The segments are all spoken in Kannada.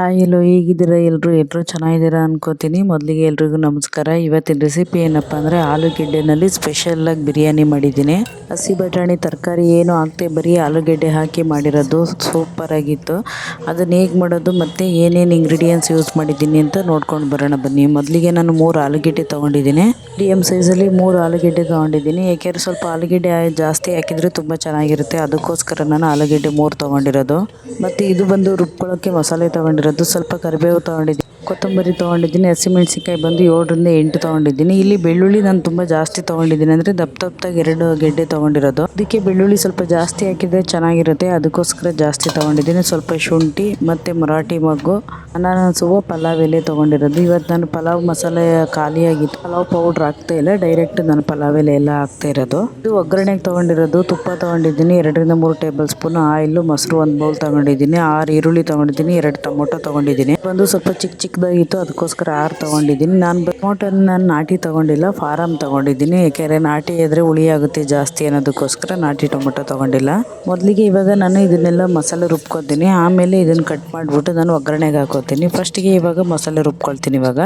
ಹಾಯ್ ಎಲ್ಲೋ ಹೇಗಿದ್ದೀರಾ? ಎಲ್ಲರೂ ಎಲ್ಲರೂ ಚೆನ್ನಾಗಿದ್ದೀರಾ ಅನ್ಕೋತೀನಿ. ಮೊದಲಿಗೆ ಎಲ್ರಿಗೂ ನಮಸ್ಕಾರ. ಇವತ್ತಿನ ರೆಸಿಪಿ ಏನಪ್ಪ ಅಂದರೆ ಆಲೂಗೆಡ್ಡೆನಲ್ಲಿ ಸ್ಪೆಷಲ್ಲಾಗಿ ಬಿರಿಯಾನಿ ಮಾಡಿದ್ದೀನಿ. ಹಸಿ ಬಟಾಣಿ ತರಕಾರಿ ಏನು ಹಾಕ್ತೆ ಬರೀ ಆಲೂಗೆಡ್ಡೆ ಹಾಕಿ ಮಾಡಿರೋದು ಸೂಪರಾಗಿತ್ತು ಅದನ್ನು ಹೇಗೆ ಮಾಡೋದು ಮತ್ತು ಏನೇನು ಇಂಗ್ರೀಡಿಯೆಂಟ್ಸ್ ಯೂಸ್ ಮಾಡಿದ್ದೀನಿ ಅಂತ ನೋಡ್ಕೊಂಡು ಬರೋಣ ಬನ್ನಿ. ಮೊದಲಿಗೆ ನಾನು ಮೂರು ಆಲೂಗೆಡ್ಡೆ ತೊಗೊಂಡಿದ್ದೀನಿ. ಮೀಡಿಯಮ್ ಸೈಜಲ್ಲಿ ಮೂರು ಆಲೂಗೆಡ್ಡೆ ತೊಗೊಂಡಿದ್ದೀನಿ. ಏಕೆಂದರೆ ಸ್ವಲ್ಪ ಆಲೂಗೆಡ್ಡೆ ಜಾಸ್ತಿ ಹಾಕಿದರೆ ತುಂಬ ಚೆನ್ನಾಗಿರುತ್ತೆ. ಅದಕ್ಕೋಸ್ಕರ ನಾನು ಆಲೂಗೆಡ್ಡೆ ಮೂರು ತೊಗೊಂಡಿರೋದು. ಮತ್ತು ಇದು ಬಂದು ರುಬ್ಕೊಳ್ಳೋಕ್ಕೆ ಮಸಾಲೆ ತೊಗೊಂಡಿರೋದು. ತೊಗೊಂಡಿರೋದು ಸ್ವಲ್ಪ ಕರಿಬೇವು ತೊಗೊಂಡಿದ್ದೀನಿ. ಕೊತ್ತಂಬರಿ ತೊಗೊಂಡಿದ್ದೀನಿ, ಹಸಿಮೆಣ್ಸಿನ್ಕಾಯಿ ಬಂದು ಏಳರಿಂದ ಎಂಟು ತೊಗೊಂಡಿದ್ದೀನಿ. ಇಲ್ಲಿ ಬೆಳ್ಳುಳ್ಳಿ ನಾನು ತುಂಬ ಜಾಸ್ತಿ ತೊಗೊಂಡಿದ್ದೀನಿ ಅಂದರೆ ದಪ್ಪ ದಪ್ಪದಾಗ ಎರಡು ಗೆಡ್ಡೆ ತೊಗೊಂಡಿರೋದು. ಅದಕ್ಕೆ ಬೆಳ್ಳುಳ್ಳಿ ಸ್ವಲ್ಪ ಜಾಸ್ತಿ ಹಾಕಿದರೆ ಚೆನ್ನಾಗಿರುತ್ತೆ, ಅದಕ್ಕೋಸ್ಕರ ಜಾಸ್ತಿ ತೊಗೊಂಡಿದ್ದೀನಿ. ಸ್ವಲ್ಪ ಶುಂಠಿ ಮತ್ತು ಮರಾಠಿ ಮಗ್ಗು. ಅನಾನಸು ಪಲಾವ್ ಎಲೆ ತೊಗೊಂಡಿರೋದು. ಇವತ್ತು ನಾನು ಪಲಾವ್ ಮಸಾಲೆ ಖಾಲಿಯಾಗಿತ್ತು. ಪಲಾವ್ ಪೌಡ್ರ್ ಹಾಕ್ತಾ ಇಲ್ಲ. ಡೈರೆಕ್ಟ್ ನಾನು ಪಲಾವ್ ಎಲೆ ಎಲ್ಲ ಹಾಕ್ತಾ ಇರೋದು. ಇದು ಒಗ್ಗರಣೆಗೆ ತೊಗೊಂಡಿರೋದು. ತುಪ್ಪ ತೊಗೊಂಡಿದ್ದೀನಿ. ಎರಡರಿಂದ ಮೂರು ಟೇಬಲ್ ಸ್ಪೂನ್ ಆಯಿಲು, ಮೊಸರು, ಒಂದು ಬೌಲ್ ತೊಗೊಂಡಿದ್ದೀನಿ. ಆರು ಈರುಳ್ಳಿ ತೊಗೊಂಡಿದ್ದೀನಿ. ಎರಡು ಟೊಮೊಟೊ ತೊಗೊಂಡಿದ್ದೀನಿ. ಒಂದು ಸ್ವಲ್ಪ ಚಿಕ್ಕ ಚಿಕ್ಕದಾಗಿತ್ತು ಅದಕ್ಕೋಸ್ಕರ ಆರು ತೊಗೊಂಡಿದ್ದೀನಿ. ನಾನು ಟೊಮೊಟೊನ ನಾನು ನಾಟಿ ತೊಗೊಂಡಿಲ್ಲ. ಫಾರಮ್ ತೊಗೊಂಡಿದ್ದೀನಿ. ಏಕೆಂದರೆ ನಾಟಿ ಆದರೆ ಹುಳಿ ಆಗುತ್ತೆ ಜಾಸ್ತಿ ಅನ್ನೋದಕ್ಕೋಸ್ಕರ ನಾಟಿ ಟೊಮೊಟೊ ತೊಗೊಂಡಿಲ್ಲ. ಮೊದಲಿಗೆ ಇವಾಗ ನಾನು ಇದನ್ನೆಲ್ಲ ಮಸಾಲೆ ರುಬ್ಕೊತೀನಿ. ಆಮೇಲೆ ಇದನ್ನು ಕಟ್ ಮಾಡಿಬಿಟ್ಟು ನಾನು ಒಗ್ಗರಣೆಗೆ ಹಾಕೋತೀನಿ ಫಸ್ಟಿಗೆ ಇವಾಗ ಮಸಾಲೆ ರುಬ್ಕೊಳ್ತೀನಿ ಇವಾಗ.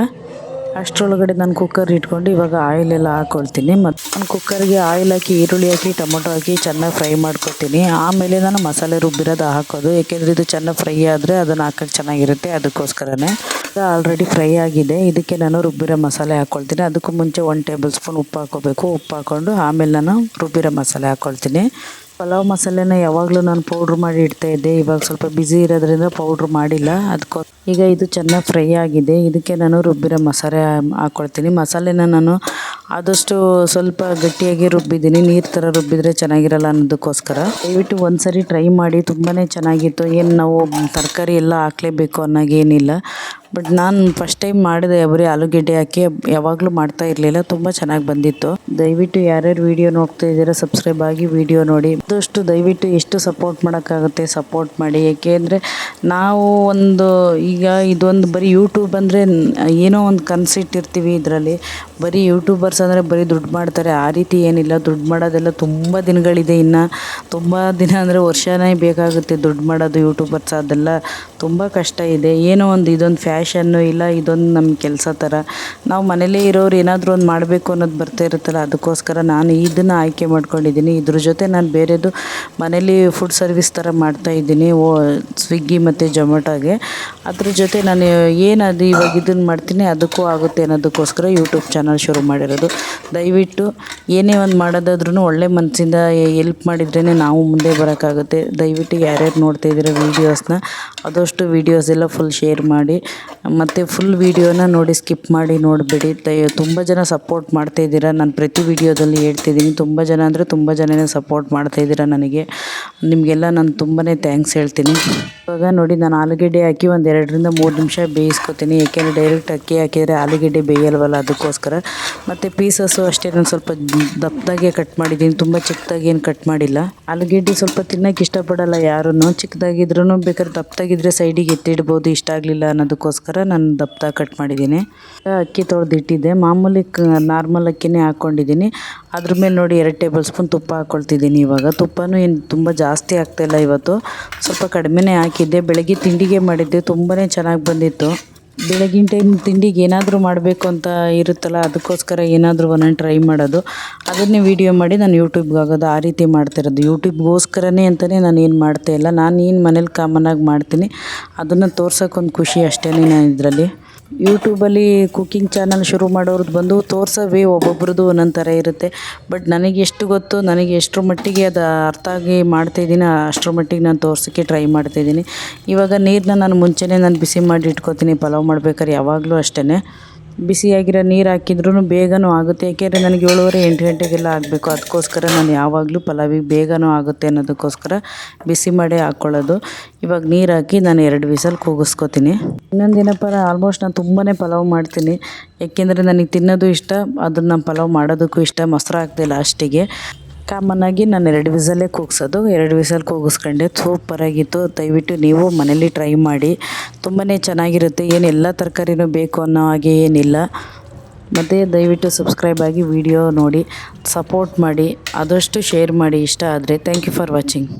ಅಷ್ಟರೊಳಗಡೆ ನಾನು ಕುಕ್ಕರ್ ಇಟ್ಕೊಂಡು ಇವಾಗ ಆಯಿಲ್ ಎಲ್ಲ ಹಾಕ್ಕೊಳ್ತೀನಿ ಮತ್ತು ನಾನು ಕುಕ್ಕರ್ಗೆ ಆಯಿಲ್ ಹಾಕಿ, ಈರುಳ್ಳಿ ಹಾಕಿ, ಟೊಮೊಟೊ ಹಾಕಿ ಚೆನ್ನಾಗಿ ಫ್ರೈ ಮಾಡ್ಕೊತೀನಿ. ಆಮೇಲೆ ನಾನು ಮಸಾಲೆ ರುಬ್ಬಿರೋದು ಹಾಕೋದು. ಏಕೆಂದರೆ ಇದು ಚೆನ್ನಾಗಿ ಫ್ರೈ ಆದರೆ ಅದನ್ನು ಹಾಕೋಕ್ಕೆ ಚೆನ್ನಾಗಿರುತ್ತೆ. ಅದಕ್ಕೋಸ್ಕರನೇ ಆಲ್ರೆಡಿ ಫ್ರೈ ಆಗಿದೆ. ಇದಕ್ಕೆ ನಾನು ರುಬ್ಬಿರೋ ಮಸಾಲೆ ಹಾಕ್ಕೊಳ್ತೀನಿ ಅದಕ್ಕೂ ಮುಂಚೆ ಒನ್ ಟೇಬಲ್ ಸ್ಪೂನ್ ಉಪ್ಪು ಹಾಕೋಬೇಕು. ಉಪ್ಪು ಹಾಕ್ಕೊಂಡು ಆಮೇಲೆ ನಾನು ರುಬ್ಬಿರೋ ಮಸಾಲೆ ಹಾಕ್ಕೊಳ್ತೀನಿ ಪಲಾವ್ ಮಸಾಲೆನ ಯಾವಾಗಲೂ ನಾನು ಪೌಡ್ರ್ ಮಾಡಿ ಇಡ್ತಾ ಇದ್ದೆ. ಇವಾಗ ಸ್ವಲ್ಪ ಬ್ಯುಸಿ ಇರೋದ್ರಿಂದ ಪೌಡ್ರ್ ಮಾಡಿಲ್ಲ. ಅದಕ್ಕೋ ಈಗ ಇದು ಚೆನ್ನಾಗಿ ಫ್ರೈ ಆಗಿದೆ. ಇದಕ್ಕೆ ನಾನು ರುಬ್ಬಿರೋ ಮಸಾಲೆ ಹಾಕ್ಕೊಳ್ತೀನಿ ಮಸಾಲೆನ ನಾನು ಆದಷ್ಟು ಸ್ವಲ್ಪ ಗಟ್ಟಿಯಾಗಿ ರುಬ್ಬಿದ್ದೀನಿ. ನೀರು ಥರ ರುಬ್ಬಿದರೆ ಚೆನ್ನಾಗಿರಲ್ಲ ಅನ್ನೋದಕ್ಕೋಸ್ಕರ. ದಯವಿಟ್ಟು ಒಂದು ಸರಿ ಟ್ರೈ ಮಾಡಿ ತುಂಬಾ ಚೆನ್ನಾಗಿತ್ತು. ಏನು ನಾವು ತರಕಾರಿ ಎಲ್ಲ ಹಾಕ್ಲೇಬೇಕು ಅನ್ನೋಗೇನಿಲ್ಲ ಬಟ್ ನಾನು ಫಸ್ಟ್ ಟೈಮ್ ಮಾಡಿದೆ ಬರೀ ಆಲೂಗೆಡ್ಡೆ ಹಾಕಿ, ಯಾವಾಗಲೂ ಮಾಡ್ತಾ ಇರಲಿಲ್ಲ, ತುಂಬ ಚೆನ್ನಾಗಿ ಬಂದಿತ್ತು. ದಯವಿಟ್ಟು ಯಾರ್ಯಾರು ವೀಡಿಯೋ ನೋಡ್ತಾ ಇದ್ದೀರಾ ಸಬ್ಸ್ಕ್ರೈಬ್ ಆಗಿ ವಿಡಿಯೋ ನೋಡಿ. ಆದಷ್ಟು ದಯವಿಟ್ಟು ಎಷ್ಟು ಸಪೋರ್ಟ್ ಮಾಡೋಕ್ಕಾಗುತ್ತೆ ಸಪೋರ್ಟ್ ಮಾಡಿ. ಏಕೆಂದರೆ ನಾವು ಒಂದು, ಈಗ ಇದೊಂದು ಬರೀ ಯೂಟ್ಯೂಬ್ ಅಂದರೆ ಏನೋ ಒಂದು ಕನಸಿಟ್ಟಿರ್ತೀವಿ ಇದರಲ್ಲಿ. ಬರೀ ಯೂಟ್ಯೂಬರ್ಸ್ ಅಂದರೆ ಬರೀ ದುಡ್ಡು ಮಾಡ್ತಾರೆ. ಆ ರೀತಿ ಏನಿಲ್ಲ, ದುಡ್ಡು ಮಾಡೋದೆಲ್ಲ ತುಂಬ ದಿನಗಳಿದೆ ಇನ್ನು. ತುಂಬ ದಿನ ಅಂದರೆ ವರ್ಷನೇ ಬೇಕಾಗುತ್ತೆ ದುಡ್ಡು ಮಾಡೋದು ಯೂಟ್ಯೂಬರ್ಸ್ ಅದೆಲ್ಲ ತುಂಬ ಕಷ್ಟ ಇದೆ. ಏನೋ ಒಂದು ಇದೊಂದು ಫ್ಯಾಷನ್ನು ಇಲ್ಲ, ಇದೊಂದು ನಮ್ಮ ಕೆಲಸ ಥರ ನಾವು ಮನೇಲೇ ಇರೋರು ಏನಾದರೂ ಒಂದು ಮಾಡಬೇಕು ಅನ್ನೋದು ಬರ್ತಾ ಇರುತ್ತಲ್ಲ, ಅದಕ್ಕೋಸ್ಕರ ನಾನು ಇದನ್ನು ಆಯ್ಕೆ ಮಾಡ್ಕೊಂಡಿದ್ದೀನಿ. ಇದ್ರ ಜೊತೆ ನಾನು ಬೇರೆದು ಮನೇಲಿ ಫುಡ್ ಸರ್ವಿಸ್ ಥರ ಮಾಡ್ತಾಯಿದ್ದೀನಿ ಓ ಸ್ವಿಗ್ಗಿ ಮತ್ತು ಜೊಮ್ಯಾಟೋಗೆ ಅದ್ರ ಜೊತೆ ನಾನು ಏನದು ಇವಾಗ ಇದನ್ನು ಮಾಡ್ತೀನಿ, ಅದಕ್ಕೂ ಆಗುತ್ತೆ ಅನ್ನೋದಕ್ಕೋಸ್ಕರ ಯೂಟ್ಯೂಬ್ ಚಾನಲ್ ಶುರು ಮಾಡಿರೋದು. ದಯವಿಟ್ಟು ಏನೇ ಒಂದು ಮಾಡೋದಾದ್ರೂ ಒಳ್ಳೆ ಮನಸ್ಸಿಂದ ಎಲ್ಪ್ ಮಾಡಿದ್ರೇ ನಾವು ಮುಂದೆ ಬರೋಕ್ಕಾಗುತ್ತೆ. ದಯವಿಟ್ಟು ಯಾರ್ಯಾರು ನೋಡ್ತಾ ಇದ್ದೀರ ವೀಡಿಯೋಸ್ನ ಆದಷ್ಟು ವೀಡಿಯೋಸ್ ಎಲ್ಲ ಫುಲ್ ಶೇರ್ ಮಾಡಿ. ಮತ್ತು ಫುಲ್ ವೀಡಿಯೋನ ನೋಡಿ ಸ್ಕಿಪ್ ಮಾಡಿ ನೋಡಿಬಿಡಿ. ದಯ ತುಂಬ ಜನ ಸಪೋರ್ಟ್ ಮಾಡ್ತಾಯಿದ್ದೀರ ನಾನು ಪ್ರತಿ ವೀಡಿಯೋದಲ್ಲಿ ಹೇಳ್ತಿದ್ದೀನಿ. ತುಂಬ ಜನ ಅಂದರೆ ತುಂಬ ಜನನೇ ಸಪೋರ್ಟ್ ಮಾಡ್ತಾಯಿದ್ದೀರ ನನಗೆ. ನಿಮಗೆಲ್ಲ ನಾನು ತುಂಬಾ ಥ್ಯಾಂಕ್ಸ್ ಹೇಳ್ತೀನಿ. ಇವಾಗ ನೋಡಿ ನಾನು ಆಲೂಗೆಡ್ಡೆ ಹಾಕಿ ಒಂದು ಎರಡರಿಂದ ಮೂರು ನಿಮಿಷ ಬೇಯಿಸ್ಕೊತೀನಿ. ಏಕೆಂದರೆ ಡೈರೆಕ್ಟ್ ಅಕ್ಕಿ ಹಾಕಿದರೆ ಆಲೂಗೆಡ್ಡೆ ಬೇಯಲ್ವಲ್ಲ ಅದಕ್ಕೋಸ್ಕರ. ಮತ್ತು ಪೀಸಸ್ಸು ಅಷ್ಟೇ ನಾನು ಸ್ವಲ್ಪ ದಪ್ಪದಾಗೆ ಕಟ್ ಮಾಡಿದ್ದೀನಿ. ತುಂಬ ಚಿಕ್ಕದಾಗಿ ಏನು ಕಟ್ ಮಾಡಿಲ್ಲ. ಆಲೂಗೆಡ್ಡೆ ಸ್ವಲ್ಪ ತಿನ್ನೋಕೆ ಇಷ್ಟಪಡಲ್ಲ ಯಾರೂ ಚಿಕ್ಕದಾಗಿದ್ರೂ ಬೇಕಾದ್ರೆ ದಪ್ಪದಾಗಿದ್ದರೆ ಸೈಡಿಗೆ ಎತ್ತಿಡ್ಬೋದು. ಇಷ್ಟ ಆಗಲಿಲ್ಲ ಅನ್ನೋದಕ್ಕೋಸ್ಕರ. ನಾನು ದಪ್ಪ ಕಟ್ ಮಾಡಿದ್ದೀನಿ. ಅಕ್ಕಿ ತೊಳೆದಿಟ್ಟಿದ್ದೆ ಮಾಮೂಲಿ ಕ, ನಾರ್ಮಲ್ ಅಕ್ಕಿನೇ ಹಾಕ್ಕೊಂಡಿದ್ದೀನಿ ಅದ್ರ ಮೇಲೆ ನೋಡಿ ಎರಡು ಟೇಬಲ್ ಸ್ಪೂನ್ ತುಪ್ಪ ಹಾಕ್ಕೊಳ್ತಿದ್ದೀನಿ ಇವಾಗ. ತುಪ್ಪನೂ ಏನು ತುಂಬ ಜಾಸ್ತಿ ಆಗ್ತಾಯಿಲ್ಲ ಇವತ್ತು. ಸ್ವಲ್ಪ ಕಡಿಮೆನೇ ಹಾಕಿದ್ದೆ. ಬೆಳಗ್ಗೆ ತಿಂಡಿಗೆ ಮಾಡಿದ್ದೆ. ತುಂಬಾ ಚೆನ್ನಾಗಿ ಬಂದಿತ್ತು. ಬೆಳಗಿನ ಟೈಮ್ ತಿಂಡಿಗೆ ಏನಾದರೂ ಮಾಡಬೇಕು ಅಂತ ಇರುತ್ತಲ್ಲ, ಅದಕ್ಕೋಸ್ಕರ ಏನಾದರೂ ಒಂದೊಂದು ಟ್ರೈ ಮಾಡೋದು. ಅದನ್ನೇ ವೀಡಿಯೋ ಮಾಡಿ ನಾನು ಯೂಟ್ಯೂಬ್ಗೆ ಆಗೋದು, ಆ ರೀತಿ ಮಾಡ್ತಿರೋದು ಯೂಟ್ಯೂಬ್ಗೋಸ್ಕರನೇ ಅಂತಲೇ ನಾನು ಏನು ಮಾಡ್ತಾಯಿಲ್ಲ ನಾನು ಏನು ಮನೇಲಿ ಕಾಮನಾಗಿ ಮಾಡ್ತೀನಿ, ಅದನ್ನು ತೋರ್ಸೋಕ್ಕೊಂದು ಖುಷಿ ಅಷ್ಟೇ ನಾನು ಇದರಲ್ಲಿ. ಯೂಟ್ಯೂಬಲ್ಲಿ ಕುಕ್ಕಿಂಗ್ ಚಾನಲ್ ಶುರು ಮಾಡೋರ್ದು ಬಂದು ತೋರಿಸೋ ವೇ ಒಬ್ಬೊಬ್ರದ್ದು ಒಂದೊಂದು ಥರ ಇರುತ್ತೆ. ಬಟ್ ನನಗೆ ಎಷ್ಟು ಗೊತ್ತು, ನನಗೆ ಎಷ್ಟರ ಮಟ್ಟಿಗೆ ಅದು ಅರ್ಥ ಆಗಿ ಮಾಡ್ತಾಯಿದ್ದೀನಿ ಅಷ್ಟರ ಮಟ್ಟಿಗೆ ನಾನು ತೋರ್ಸೋಕ್ಕೆ ಟ್ರೈ ಮಾಡ್ತಾಯಿದ್ದೀನಿ ಇವಾಗ ನೀರನ್ನ ನಾನು ಮುಂಚೆನೇ ನಾನು ಬಿಸಿ ಮಾಡಿ ಇಟ್ಕೊತೀನಿ, ಪಲಾವ್ ಮಾಡ್ಬೇಕಾದ್ರೆ ಯಾವಾಗಲೂ ಅಷ್ಟೇ ಬಿಸಿಯಾಗಿರೋ ನೀರು ಹಾಕಿದ್ರೂ ಬೇಗನೂ ಆಗುತ್ತೆ. ಏಕೆಂದರೆ ನನಗೆ ಏಳುವರೆ, ಎಂಟು ಗಂಟೆಗೆಲ್ಲ ಆಗಬೇಕು. ಅದಕ್ಕೋಸ್ಕರ ನಾನು ಯಾವಾಗಲೂ ಪಲಾವಿಗೆ ಬೇಗನೂ ಆಗುತ್ತೆ ಅನ್ನೋದಕ್ಕೋಸ್ಕರ ಬಿಸಿ ಮಾಡೇ ಹಾಕ್ಕೊಳ್ಳೋದು ಇವಾಗ ನೀರು ಹಾಕಿ ನಾನು ಎರಡು ವಿಸಲ್ ಕೂಗಿಸ್ಕೊತೀನಿ. ಇನ್ನೊಂದೇನಪ್ಪ ಆಲ್ಮೋಸ್ಟ್ ನಾನು ತುಂಬಾ ಪಲಾವ್ ಮಾಡ್ತೀನಿ. ಏಕೆಂದರೆ ನನಗೆ ತಿನ್ನೋದು ಇಷ್ಟ, ಅದನ್ನು ಪಲಾವ್ ಮಾಡೋದಕ್ಕೂ ಇಷ್ಟ, ಮೊಸರು ಹಾಕ್ದೆ ಲಾಸ್ಟಿಗೆ ಕಾಮನ್ನಾಗಿ ನಾನು ಎರಡು ವಿಸಲ್ಲೇ ಕೂಗಿಸೋದು, ಎರಡು ವಿಸಲ್ ಕೂಗಿಸ್ಕೊಂಡೆ ಸೂಪರಾಗಿತ್ತು ದಯವಿಟ್ಟು ನೀವು ಮನೇಲಿ ಟ್ರೈ ಮಾಡಿ. ತುಂಬಾ ಚೆನ್ನಾಗಿರುತ್ತೆ. ಏನು ಎಲ್ಲ ತರಕಾರಿನೂ ಬೇಕು ಅನ್ನೋ ಹಾಗೆ ಏನಿಲ್ಲ. ಮತ್ತು ದಯವಿಟ್ಟು ಸಬ್ಸ್ಕ್ರೈಬ್ ಆಗಿ ವಿಡಿಯೋ ನೋಡಿ ಸಪೋರ್ಟ್ ಮಾಡಿ, ಆದಷ್ಟು ಶೇರ್ ಮಾಡಿ ಇಷ್ಟ ಆದರೆ. Thank you for watching